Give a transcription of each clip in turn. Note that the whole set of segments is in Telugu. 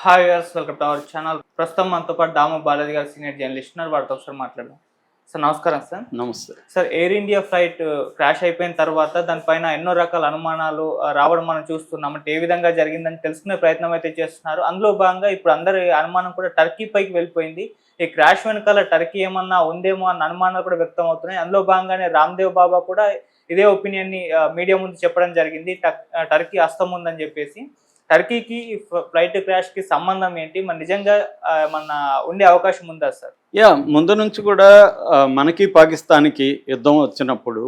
హాయ్ యర్స్ వెల్కమ్ టు అవర్ ఛానల్ ప్రస్తుతం మనతో పాటు దాము బాలాజీ గారు సీనియర్ జర్నలిస్ట్ ఉన్నారు. వారితో ఒకసారి మాట్లాడదాం. సార్ నమస్కారం సార్ నమస్తే. Sir air India flight crash అయిపోయిన తర్వాత దానిపైన ఎన్నో రకాల అనుమానాలు ఆ, రావడం మనం చూస్తున్నాం అంటే ఏ విధంగా జరిగిందని తెలుసుకునే ప్రయత్నం అయితే చేస్తున్నారు. అందులో భాగంగా ఇప్పుడు అందరి అనుమానం కూడా టర్కీ పైకి వెళ్ళిపోయింది. ఈ క్రాష్ వెనకాల టర్కీ ఏమన్నా ఉందేమో అన్న అనుమానాలు కూడా వ్యక్తం అవుతున్నాయి. అందులో భాగంగానే రామ్దేవ్ బాబా కూడా ఇదే ఒపీనియన్ని మీడియా ముందు చెప్పడం జరిగింది. టర్కీ హస్తం ఉందని చెప్పేసి. టర్కీకి ఫ్లైట్ క్రాష్కి సంబంధం ఏంటి? మన నిజంగా మన ఉండే అవకాశం ఉందా సార్? యా ముందు నుంచి కూడా మనకి పాకిస్తాన్కి యుద్ధం వచ్చినప్పుడు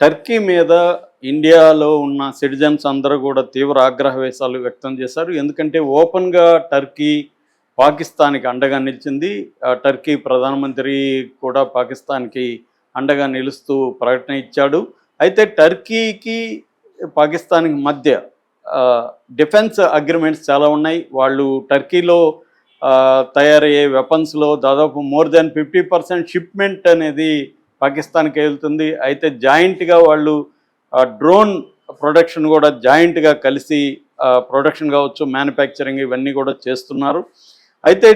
టర్కీ మీద ఇండియాలో ఉన్న సిటిజన్స్ అందరూ కూడా తీవ్ర ఆగ్రహవేశాలు వ్యక్తం చేశారు. ఎందుకంటే ఓపెన్గా టర్కీ పాకిస్తాన్కి అండగా నిలిచింది. టర్కీ ప్రధానమంత్రి కూడా పాకిస్తాన్కి అండగా నిలుస్తూ ప్రకటన ఇచ్చాడు. అయితే టర్కీకి పాకిస్తాన్కి మధ్య డిఫెన్స్ అగ్రిమెంట్స్ చాలా ఉన్నాయి. వాళ్ళు టర్కీలో తయారయ్యే వెపన్స్లో దాదాపు more than fifty percent shipment అనేది పాకిస్తాన్కి వెళ్తుంది. అయితే జాయింట్గా వాళ్ళు డ్రోన్ ప్రొడక్షన్ కూడా జాయింట్గా కలిసి ప్రొడక్షన్ కావచ్చు మ్యానుఫ్యాక్చరింగ్ ఇవన్నీ కూడా చేస్తున్నారు. అయితే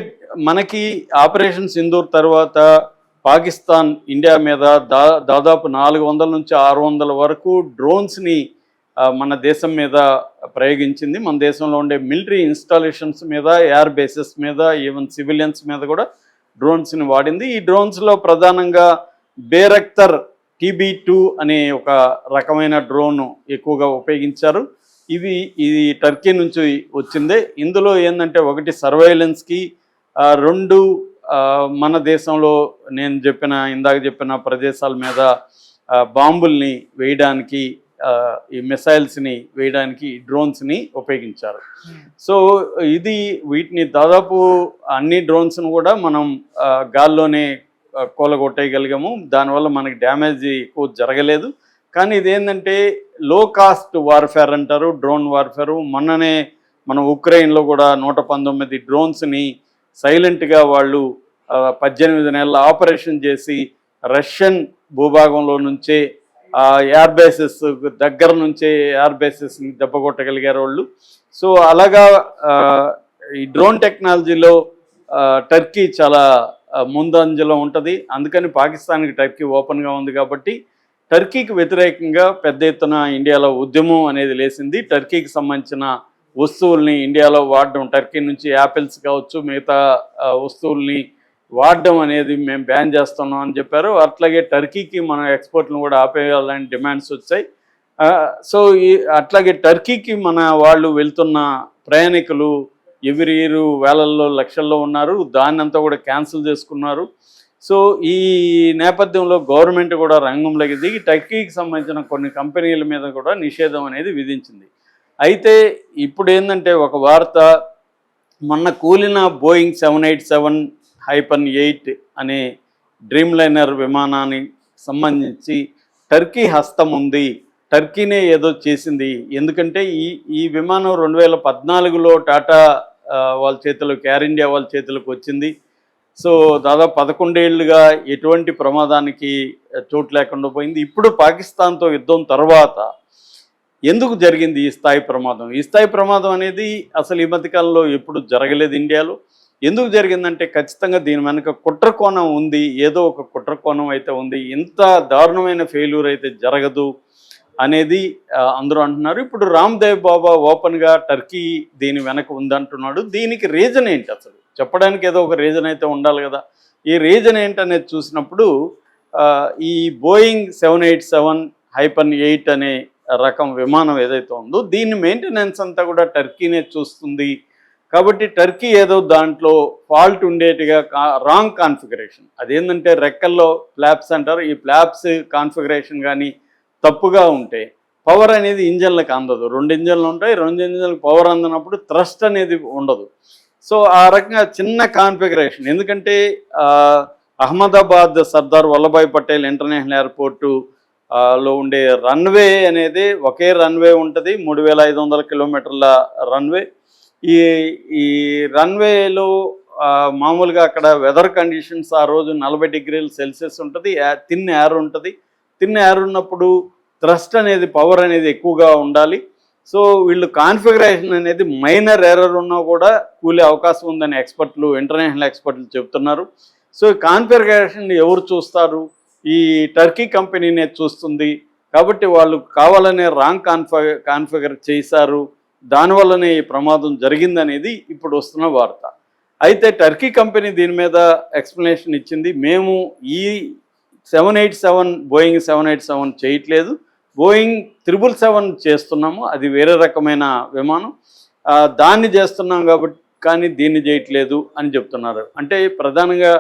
మనకి ఆపరేషన్ సింధూర్ తర్వాత పాకిస్తాన్ ఇండియా మీద దా దాదాపు నాలుగు వందల నుంచి ఆరు వందల వరకు డ్రోన్స్ని మన దేశం మీద ప్రయోగించింది. మన దేశంలో ఉండే మిలిటరీ ఇన్స్టాలేషన్స్ మీద ఎయిర్ బేసెస్ మీద ఈవెన్ సివిలియన్స్ మీద కూడా డ్రోన్స్ని వాడింది. ఈ డ్రోన్స్లో ప్రధానంగా బేరక్తర్ టీబీ టూ అనే ఒక రకమైన డ్రోన్ ఎక్కువగా ఉపయోగించారు. ఇది ఇది టర్కీ నుంచి వచ్చిందే. ఇందులో ఏంటంటే ఒకటి సర్వైలెన్స్కి రెండు మన దేశంలో నేను చెప్పిన ఇందాక చెప్పిన ప్రదేశాల మీద బాంబుల్ని వేయడానికి ఈ మిసైల్స్ని వేయడానికి డ్రోన్స్ని ఉపయోగించారు. సో ఇది వీటిని దాదాపు అన్ని డ్రోన్స్ను కూడా మనం గాల్లోనే కోలగొట్టేయగలిగాము కూలగొట్టేయగలిగాము. దానివల్ల మనకి డ్యామేజ్ ఎక్కువ జరగలేదు. కానీ ఇదేంటంటే లో కాస్ట్ వార్ఫేర్ అంటారు డ్రోన్ వార్ఫేరు మొన్ననే మన ఉక్రెయిన్లో కూడా నూట పంతొమ్మిది డ్రోన్స్ని సైలెంట్గా వాళ్ళు పద్దెనిమిది నెలల ఆపరేషన్ చేసి రష్యన్ భూభాగంలో నుంచే ఎయిర్ బేసెస్ దగ్గర నుంచే ఎయిర్ బేసెస్ని దెబ్బ కొట్టగలిగారు వాళ్ళు. సో అలాగా ఈ డ్రోన్ టెక్నాలజీలో టర్కీ చాలా ముందంజలో ఉంటుంది. అందుకని పాకిస్తాన్కి టర్కీ ఓపెన్గా ఉంది కాబట్టి టర్కీకి వ్యతిరేకంగా పెద్ద ఎత్తున ఇండియాలో ఉద్యమం అనేది లేసింది. టర్కీకి సంబంధించిన వస్తువుల్ని ఇండియాలో వాడడం టర్కీ నుంచి యాపిల్స్ కావచ్చు మిగతా వస్తువుల్ని వాడడం అనేది మేము బ్యాన్ చేస్తున్నాం అని చెప్పారు. అట్లాగే టర్కీకి మన ఎక్స్పోర్ట్ను కూడా ఆపేయాలని డిమాండ్స్ వచ్చాయి. సో ఈ అట్లాగే టర్కీకి మన వాళ్ళు వెళ్తున్న ప్రయాణికులు ఎవరి ఇరు వేలల్లో లక్షల్లో ఉన్నారు. దాన్ని అంతా కూడా క్యాన్సిల్ చేసుకున్నారు. సో ఈ నేపథ్యంలో గవర్నమెంట్ కూడా రంగంలోకి దిగి టర్కీకి సంబంధించిన కొన్ని కంపెనీల మీద కూడా నిషేధం అనేది విధించింది. అయితే ఇప్పుడు ఏంటంటే ఒక వార్త మొన్న కూలిన Boeing seven eight seven hyphen eight అనే డ్రీమ్ లైనర్ విమానానికి సంబంధించి టర్కీ హస్తం ఉంది. టర్కీనే ఏదో చేసింది. ఎందుకంటే ఈ ఈ విమానం రెండు వేల పద్నాలుగులో టాటా వాళ్ళ చేతిలోకి ఎయిర్ ఇండియా వాళ్ళ చేతిలోకి వచ్చింది. సో దాదాపు పదకొండేళ్ళుగా ఎటువంటి ప్రమాదానికి చోటు లేకుండా పోయింది. ఇప్పుడు పాకిస్తాన్తో యుద్ధం తర్వాత ఎందుకు జరిగింది ఈ స్థాయి ప్రమాదం? ఈ స్థాయి ప్రమాదం అనేది అసలు ఈ మధ్యకాలంలో ఎప్పుడు జరగలేదు ఇండియాలో. ఎందుకు జరిగిందంటే ఖచ్చితంగా దీని వెనక కుట్రకోణం ఉంది ఏదో ఒక కుట్రకోణం అయితే ఉంది ఇంత దారుణమైన ఫెయిల్యూర్ అయితే జరగదు అనేది అందరూ అంటున్నారు. ఇప్పుడు రామ్దేవ్ బాబా ఓపెన్గా టర్కీ దీని వెనక ఉందంటున్నాడు. దీనికి రీజన్ ఏంటి అసలు? చెప్పడానికి ఏదో ఒక రీజన్ అయితే ఉండాలి కదా. ఈ రీజన్ ఏంటనేది చూసినప్పుడు ఈ Boeing seven eight seven hyphen eight అనే రకం విమానం ఏదైతే ఉందో దీని మెయింటెనెన్స్ అంతా కూడా టర్కీనే చూస్తుంది. కాబట్టి టర్కీ ఏదో దాంట్లో ఫాల్ట్ ఉండేట్టుగా రాంగ్ కాన్ఫిగరేషన్. అదేంటంటే రెక్కల్లో ఫ్లాప్స్ అంటారు. ఈ ఫ్లాప్స్ కాన్ఫిగరేషన్ కానీ తప్పుగా ఉంటే పవర్ అనేది ఇంజన్లకు అందదు. రెండు ఇంజన్లు ఉంటాయి. రెండు ఇంజన్లకు పవర్ అందనప్పుడు థ్రస్ట్ అనేది ఉండదు. సో ఆ రకంగా చిన్న కాన్ఫిగరేషన్. ఎందుకంటే అహ్మదాబాద్ సర్దార్ వల్లభాయ్ పటేల్ ఇంటర్నేషనల్ ఎయిర్పోర్టు లో ఉండే రన్వే అనేది ఒకే రన్వే ఉంటుంది. మూడు వేల ఐదు వందల కిలోమీటర్ల రన్వే. ఈ ఈ రన్వేలో మామూలుగా అక్కడ వెదర్ కండిషన్స్ ఆ రోజు నలభై డిగ్రీల సెల్సియస్ ఉంటుంది తిన్ ఎయిర్ ఉంటుంది. తిన్ ఎయిర్ ఉన్నప్పుడు థ్రస్ట్ అనేది పవర్ అనేది ఎక్కువగా ఉండాలి. సో వీళ్ళు కాన్ఫిగరేషన్ అనేది మైనర్ ఎర్రర్ ఉన్నా కూడా కూలే అవకాశం ఉందని ఎక్స్పర్ట్లు ఇంటర్నేషనల్ ఎక్స్పర్ట్లు చెప్తున్నారు. సో కాన్ఫిగరేషన్ ఎవరు చూస్తారు? ఈ టర్కీ కంపెనీనే చూస్తుంది. కాబట్టి వాళ్ళు కావాలనే రాంగ్ కాన్ఫ కాన్ఫిగర్ చేశారు. దానివల్లనే ఈ ప్రమాదం జరిగిందనేది ఇప్పుడు వస్తున్న వార్త. అయితే టర్కీ కంపెనీ దీని మీద ఎక్స్ప్లెనేషన్ ఇచ్చింది మేము ఈ seven eight seven Boeing seven eight seven చేయట్లేదు. బోయింగ్ త్రిబుల్ సెవెన్ చేస్తున్నాము అది వేరే రకమైన విమానం. దాన్ని చేస్తున్నాం కాబట్టి కానీ దీన్ని చేయట్లేదు అని చెప్తున్నారు. అంటే ప్రధానంగా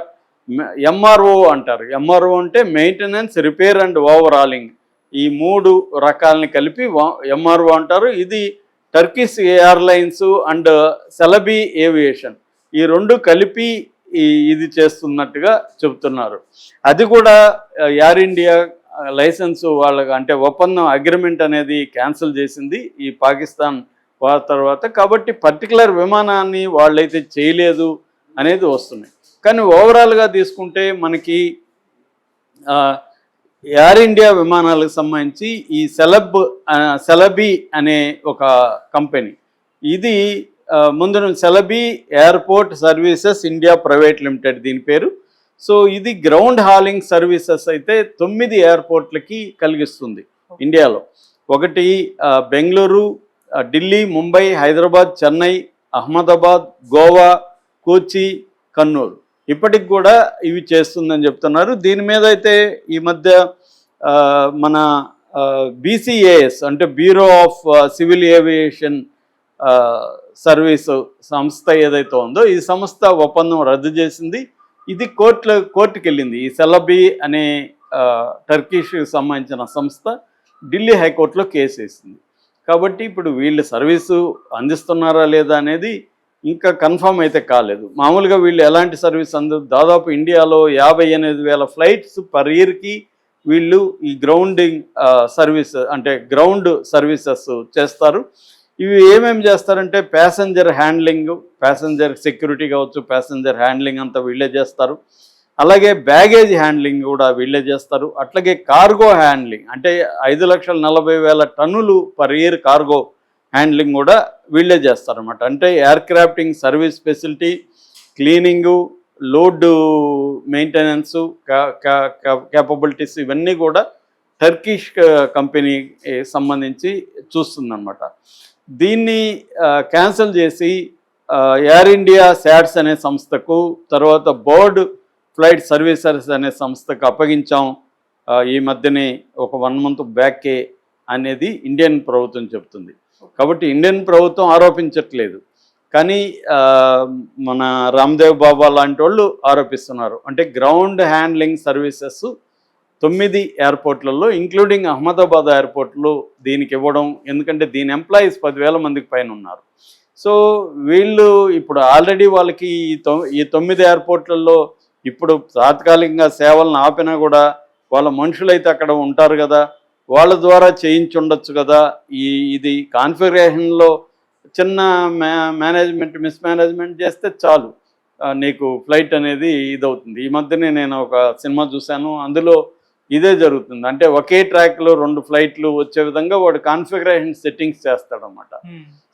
ఎంఆర్ఓ అంటారు. ఎంఆర్ఓ అంటే మెయింటెనెన్స్ రిపేర్ అండ్ ఓవరాలింగ్ ఈ మూడు రకాలని కలిపి ఎంఆర్ఓ అంటారు. ఇది Turkish airlines and Celebi aviation ఈ రెండు కలిపి ఇది చేస్తున్నట్టుగా చెబుతున్నారు. అది కూడా ఎయిర్ ఇండియా లైసెన్స్ వాళ్ళకి అంటే ఒప్పందం అగ్రిమెంట్ అనేది క్యాన్సిల్ చేసింది ఈ పాకిస్తాన్ వార్ తర్వాత. కాబట్టి పర్టికులర్ విమానాన్ని వాళ్ళైతే చేయలేదు అనేది వస్తున్నాయి. కానీ ఓవరాల్గా తీసుకుంటే మనకి ఎయిర్ ఇండియా విమానాలకు సంబంధించి ఈ సెలబ్ సెలబీ అనే ఒక కంపెనీ. ఇది ముందు Celebi airport services India private limited దీని పేరు. సో ఇది గ్రౌండ్ హాలింగ్ సర్వీసెస్ అయితే తొమ్మిది ఎయిర్పోర్ట్లకి కలిగిస్తుంది ఇండియాలో. ఒకటి బెంగళూరు ఢిల్లీ ముంబై హైదరాబాద్ చెన్నై అహ్మదాబాద్ గోవా కోచి కన్నూరు ఇప్పటికి కూడా ఇవి చేస్తుందని చెప్తున్నారు. దీని మీద అయితే ఈ మధ్య మన బీసీఏఎస్ అంటే bureau of civil aviation service సంస్థ ఏదైతే ఉందో ఈ సంస్థ ఒప్పందం రద్దు చేసింది. ఇది కోర్టులో కోర్టుకు వెళ్ళింది ఈ సెలబీ అనే ఆ, సంబంధించిన సంస్థ ఢిల్లీ హైకోర్టులో కేసు వేసింది. కాబట్టి ఇప్పుడు వీళ్ళు సర్వీసు అందిస్తున్నారా లేదా అనేది ఇంకా కన్ఫర్మ్ అయితే కాలేదు. మామూలుగా వీళ్ళు ఎలాంటి సర్వీస్ అందు దాదాపు ఇండియాలో యాభై ఎనిమిది వేల ఫ్లైట్స్ పర్ ఇయర్కి వీళ్ళు ఈ గ్రౌండింగ్ సర్వీస్ అంటే గ్రౌండ్ సర్వీసెస్ చేస్తారు. ఇవి ఏమేమి చేస్తారంటే ప్యాసింజర్ హ్యాండ్లింగ్ ప్యాసింజర్ సెక్యూరిటీ కావచ్చు ప్యాసింజర్ హ్యాండ్లింగ్ అంతా వీళ్ళే చేస్తారు. అలాగే బ్యాగేజ్ హ్యాండ్లింగ్ కూడా వీళ్ళే చేస్తారు. అట్లాగే కార్గో హ్యాండ్లింగ్ అంటే ఐదు లక్షల నలభై వేల టన్నులు పర్ ఇయర్ కార్గో హ్యాండ్లింగ్ కూడా వీళ్ళే చేస్తారన్నమాట. అంటే air crafting service facility cleaning load maintenance capabilities ఇవన్నీ కూడా టర్కిష్ కంపెనీ సంబంధించి చూస్తుందన్నమాట. దీన్ని క్యాన్సిల్ చేసి ఎయిర్ ఇండియా శాట్స్ అనే సంస్థకు తర్వాత బోర్డ్ ఫ్లైట్ సర్వీసెస్ అనే సంస్థకు అప్పగించాం. ఈ మధ్యనే ఒక వన్ మంత్ బ్యాకే అనేది ఇండియన్ ప్రభుత్వం చెప్తుంది కాబట్టి ఇండియన్ ప్రభుత్వం ఆరోపించట్లేదు. కానీ మన రామ్దేవ్ బాబా లాంటి వాళ్ళు ఆరోపిస్తున్నారు. అంటే గ్రౌండ్ హ్యాండ్లింగ్ సర్వీసెస్ తొమ్మిది ఎయిర్పోర్ట్లలో ఇంక్లూడింగ్ అహ్మదాబాద్ ఎయిర్పోర్ట్లో దీనికి ఇవ్వడం ఎందుకంటే దీని ఎంప్లాయీస్ పదివేల మందికి పైన ఉన్నారు. సో వీళ్ళు ఇప్పుడు ఆల్రెడీ వాళ్ళకి ఈ ఈ తొమ్మిది ఎయిర్పోర్ట్లలో ఇప్పుడు తాత్కాలికంగా సేవలను ఆపినా కూడా వాళ్ళ మనుషులైతే అక్కడ ఉంటారు కదా. వాళ్ళ ద్వారా చేయించుండొచ్చు కదా. ఈ ఇది కాన్ఫిగరేషన్లో చిన్న మే మేనేజ్మెంట్ మిస్ మేనేజ్మెంట్ చేస్తే చాలు. నీకు ఫ్లైట్ అనేది ఇదవుతుంది. ఈ మధ్యనే నేను ఒక సినిమా చూశాను. అందులో ఇదే జరుగుతుంది. అంటే ఒకే ట్రాక్లో రెండు ఫ్లైట్లు వచ్చే విధంగా వాడు కాన్ఫిగరేషన్ సెట్టింగ్స్ చేస్తాడనమాట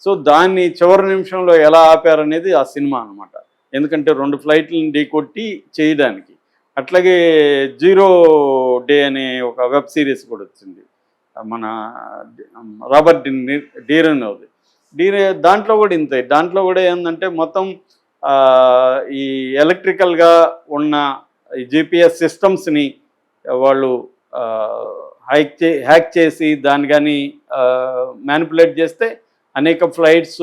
సో దాన్ని చివరి నిమిషంలో ఎలా ఆపారనేది ఆ సినిమా అన్నమాట. ఎందుకంటే రెండు ఫ్లైట్లను ఢీకొట్టి చేయడానికి. అట్లాగే జీరో డే అనే ఒక వెబ్ సిరీస్ కూడా వచ్చింది. మన రాబర్ట్ డీరన్ అవుది డీరే దాంట్లో కూడా ఇంతే. దాంట్లో కూడా ఏంటంటే మొత్తం ఈ ఎలక్ట్రికల్గా ఉన్న ఈ జిపిఎస్ సిస్టమ్స్ని వాళ్ళు హ్యాక్ చే హ్యాక్ చేసి దాన్ని కానీ మ్యానిపులేట్ చేస్తే అనేక ఫ్లైట్స్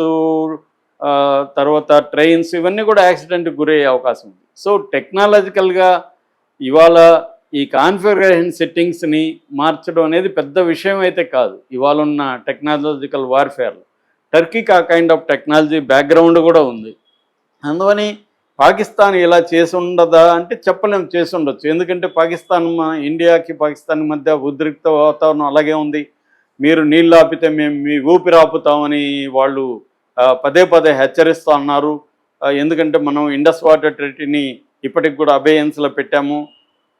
తర్వాత ట్రైన్స్ ఇవన్నీ కూడా యాక్సిడెంట్కి గురయ్యే అవకాశం ఉంది. సో టెక్నాలజికల్గా ఇవాళ ఈ కాన్ఫిగరేషన్ సెట్టింగ్స్ని మార్చడం అనేది పెద్ద విషయం అయితే కాదు. ఇవాళ ఉన్న టెక్నాలజికల్ వార్ఫేర్లో టర్కీకి ఆ కైండ్ ఆఫ్ టెక్నాలజీ బ్యాక్గ్రౌండ్ కూడా ఉంది. అందువని పాకిస్తాన్ ఇలా చేసి ఉండదా అంటే చెప్పలేము చేసి ఉండొచ్చు. ఎందుకంటే పాకిస్తాన్ ఇండియాకి పాకిస్తాన్ మధ్య ఉద్రిక్త వాతావరణం అలాగే ఉంది. మీరు నీళ్ళు ఆపితే మేము మీ ఊపిరి ఆపుతామని వాళ్ళు పదే పదే హెచ్చరిస్తూ ఉన్నారు ఎందుకంటే మనం ఇండస్ వాటర్ ట్రీటీని ఇప్పటికి కూడా అబేయన్స్లో పెట్టాము.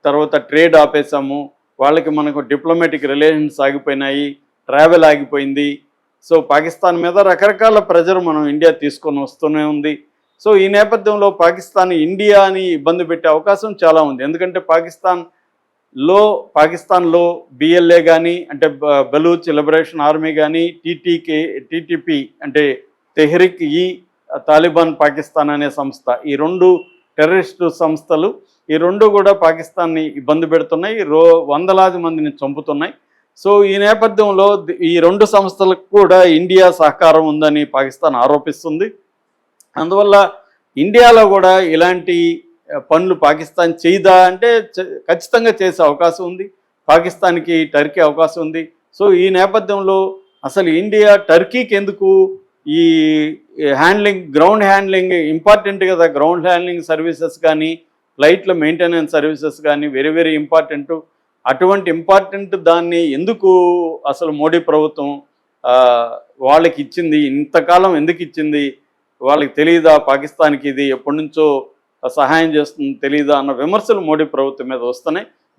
తర్వాత ట్రేడ్ ఆపేసాము వాళ్ళకి మనకు డిప్లొమాటిక్ రిలేషన్స్ ఆగిపోయినాయి. ట్రావెల్ ఆగిపోయింది. సో పాకిస్తాన్ మీద రకరకాల ప్రెజర్ మనం ఇండియా తీసుకొని వస్తూనే ఉంది. సో ఈ నేపథ్యంలో పాకిస్తాన్ ఇండియాని ఇబ్బంది పెట్టే అవకాశం చాలా ఉంది. ఎందుకంటే పాకిస్తాన్లో పాకిస్తాన్లో బిఎల్ఏ కానీ అంటే బ- బలూచ్ లిబరేషన్ ఆర్మీ కానీ టీటీకే టీటీపీ అంటే తెహ్రిక్ ఈ తాలిబాన్ పాకిస్తాన్ అనే సంస్థ. ఈ రెండు టెర్రరిస్టు సంస్థలు ఈ రెండు కూడా పాకిస్తాన్ని ఇబ్బంది పెడుతున్నాయి. రో వందలాది మందిని చంపుతున్నాయి. సో ఈ నేపథ్యంలో ఈ రెండు సంస్థలకు కూడా ఇండియా సహకారం ఉందని పాకిస్తాన్ ఆరోపిస్తుంది. అందువల్ల ఇండియాలో కూడా ఇలాంటి పనులు పాకిస్తాన్ చేయదా అంటే ఖచ్చితంగా చేసే అవకాశం ఉంది. పాకిస్తాన్కి టర్కీ అవకాశం ఉంది. సో ఈ నేపథ్యంలో అసలు ఇండియా టర్కీకి ఎందుకు ఈ హ్యాండ్లింగ్ గ్రౌండ్ హ్యాండ్లింగ్ ఇంపార్టెంట్ కదా. గ్రౌండ్ హ్యాండ్లింగ్ సర్వీసెస్ కానీ ఫ్లైట్ల మెయింటెనెన్స్ సర్వీసెస్ కానీ వెరీ వెరీ ఇంపార్టెంట్ అటువంటి ఇంపార్టెంట్ దాన్ని ఎందుకు అసలు మోడీ ప్రభుత్వం వాళ్ళకి ఇచ్చింది? ఇంతకాలం ఎందుకు ఇచ్చింది? వాళ్ళకి తెలియదా పాకిస్తాన్కి ఇది ఎప్పటి నుంచో సహాయం చేస్తుంది తెలియదా అన్న విమర్శలు మోడీ ప్రభుత్వం మీద వస్తున్నాయి.